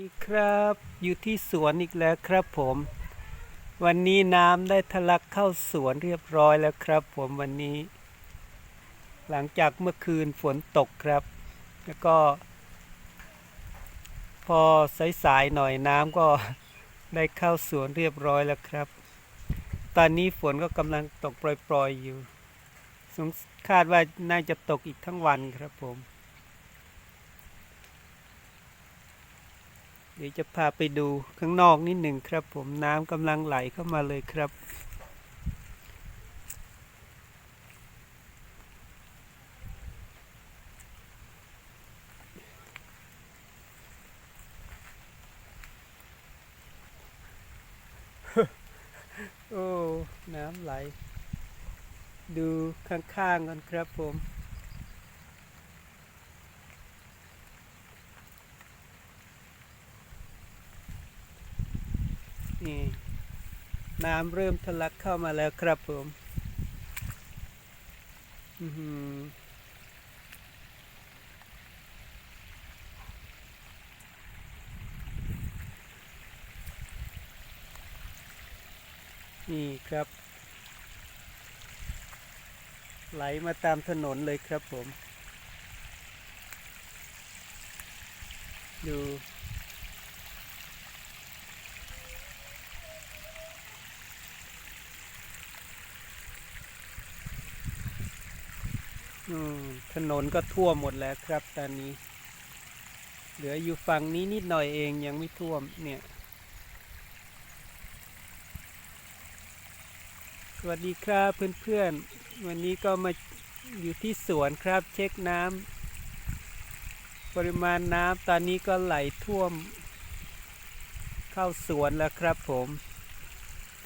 ดีครับอยู่ที่สวนอีกแล้วครับผม วันนี้น้ำได้ทะลักเข้าสวนเรียบร้อยแล้วครับ ผมวันนี้ หลังจากเมื่อคืนฝนตกครับ แล้วก็ พอสายๆหน่อยน้ำก็ได้เข้าสวนเรียบร้อยแล้วครับ ตอนนี้ฝนก็กำลังตกปล่อยๆอยู่สงคาดว่าน่าจะตกอีกทั้งวันครับผม เดี๋ยวจะพาไปดูข้างนอกนิดหนึ่งครับ ผมน้ำกำลังไหลเข้ามาเลยครับ โอ้ น้ำไหล ดูข้างๆกันครับผม นี่น้ำเริ่มทะลักเข้ามาแล้วครับผมนี่ครับ ไหลมาตามถนนเลยครับผม ดู ถนนก็ท่วมหมดแล้วครับ ตอนนี้ เหลืออยู่ฝั่งนี้นิดหน่อยเองยังไม่ท่วมเนี่ย สวัสดีครับเพื่อนๆ วันนี้ก็มาอยู่ที่สวนครับ เช็คน้ำปริมาณน้ำตอนนี้ก็ไหลท่วม เข้าสวนแล้วครับผม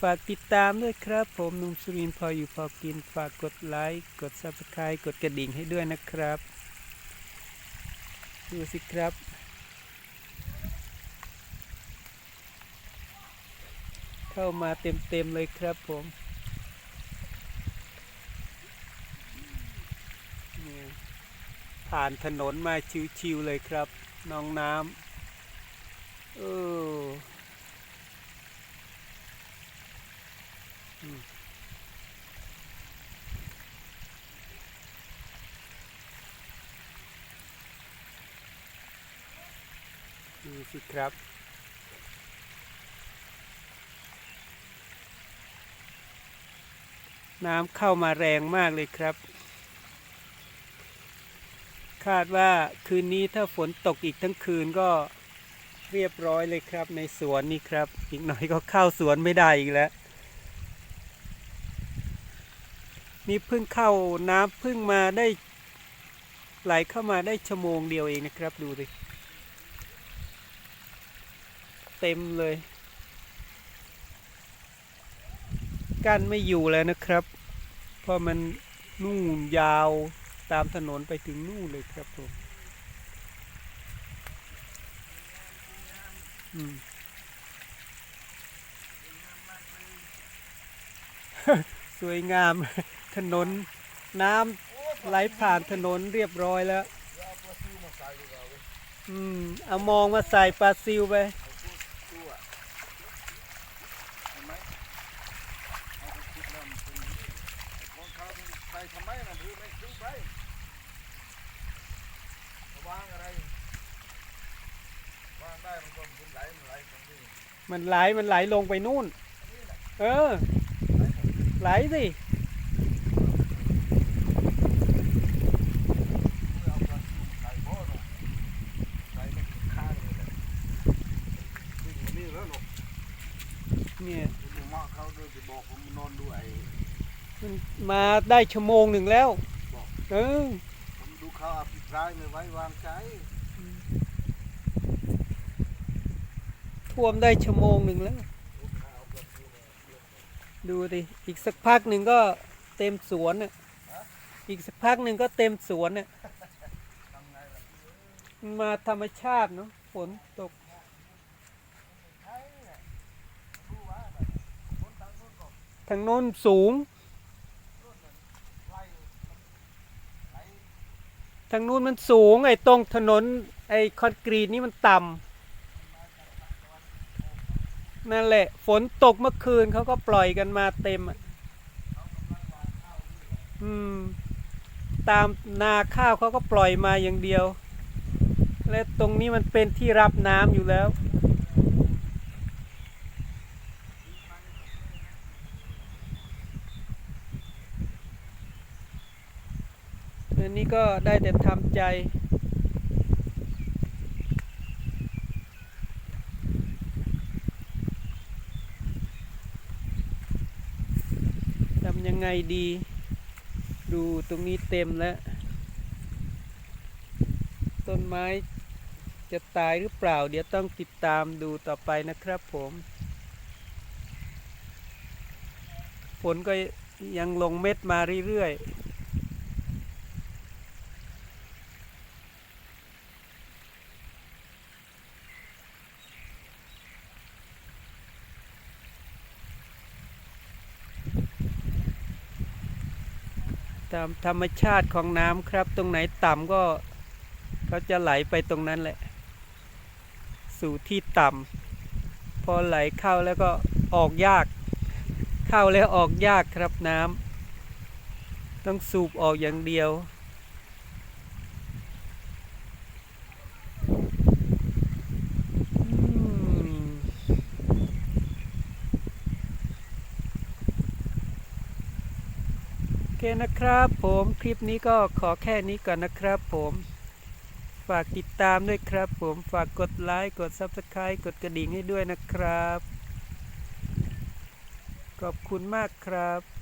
ฝากติดตามด้วยครับ ผมนุ่มสุรินทร์พออยู่พอกิน ฝากกดไลค์กด subscribe กดกระดิ่งให้ด้วยนะครับดูสิครับ เข้ามาเต็มๆเลยครับผมผ่านถนนมาชิวๆเลยครับ น้องน้ำเออ ดู สิครับน้ำเข้ามาแรงมากเลยครับ คาดว่าคืนนี้ถ้าฝนตกอีกทั้งคืนก็เรียบร้อยเลยครับ ในสวนนี่ครับ อีกหน่อยก็เข้าสวนไม่ได้อีกแล้ว นี่เพิ่งเข้าน้ำเพิ่งมาได้ ไหลเข้ามาได้ชั่วโมงเดียวเองนะครับดูดิ เต็มเลย กั้นไม่อยู่แล้วนะครับ เพราะมันนู่นยาวตามถนนไปถึงนู่นเลยครับผมสวยงามถนนน้ำไหลผ่านถนนเรียบร้อยแล้ว อืม เอามองมาใส่ปลาซิวไป ไป ทำไมนะหรือไม่ซื้อไป วางอะไร วางได้มันก็มันไหลมันไหลตรงนี้มันไหลมันไหลลงไปนู่น เออ ไหลสิ เอเอาปใส่บ่อเนาะใส่ไม่ถึงข้างเลยแหละวิ่งมานี่แล้วเนาะเนี่ยคุณหมอเขาเดินไปบอกผมนอนดูไอ้ มันมาได้ชั่วโมงหนึ่งแล้ว เออผมดูเขาอภิปรายไม่ไว้วางใจท่วมได้ชั่วโมงหนึ่งแล้วลูกค้าเอาปลาทูมาเลี้ยงดูดิอีกสักพักหนึ่งก็เต็มสวนน่ะอีกสักพักหนึ่งก็เต็มสวนน่ะทำไงล่ะมันมาธรรมชาติเนาะฝนตกใช่เนี่ยดูว่าน่ะคนทางนู้นก็ทางโน้นสูง ไล่ไหล ทางนู้นมันสูงไอ้ตรงถนนไอ้คอนกรีตนี่มันต่ำนั่นแหละ ฝนตกเมื่อคืนเขาก็ปล่อยกันมาเต็มอะอืม ตามนาข้าวเขาก็ปล่อยมาอย่างเดียว และตรงนี้มันเป็นที่รับน้ำอยู่แล้ว อันนี้ก็ได้แต่ทำใจ ทำยังไงดี ดูตรงนี้เต็มแล้ว ต้นไม้จะตายหรือเปล่า เดี๋ยวต้องติดตามดูต่อไปนะครับผมฝนก็ยังลงเม็ดมาเรื่อยๆ ตามธรรมชาติของน้ำครับ ตรงไหนต่ำก็เขาจะไหลไปตรงนั้นแหละ สู่ที่ต่ำพอไหลเข้าแล้วก็ออกยาก เข้าแล้วออกยากครับน้ำต้องสูบออกอย่างเดียว อืม โอ เคนะครับผมคลิปนี้ก็ขอแค่นี้ก่อนนะครับผมฝากติดตามด้วยครับผมฝากกดไลค์กด Subscribe กดกระดิ่งให้ด้วยนะครับ ขอบคุณมากครับ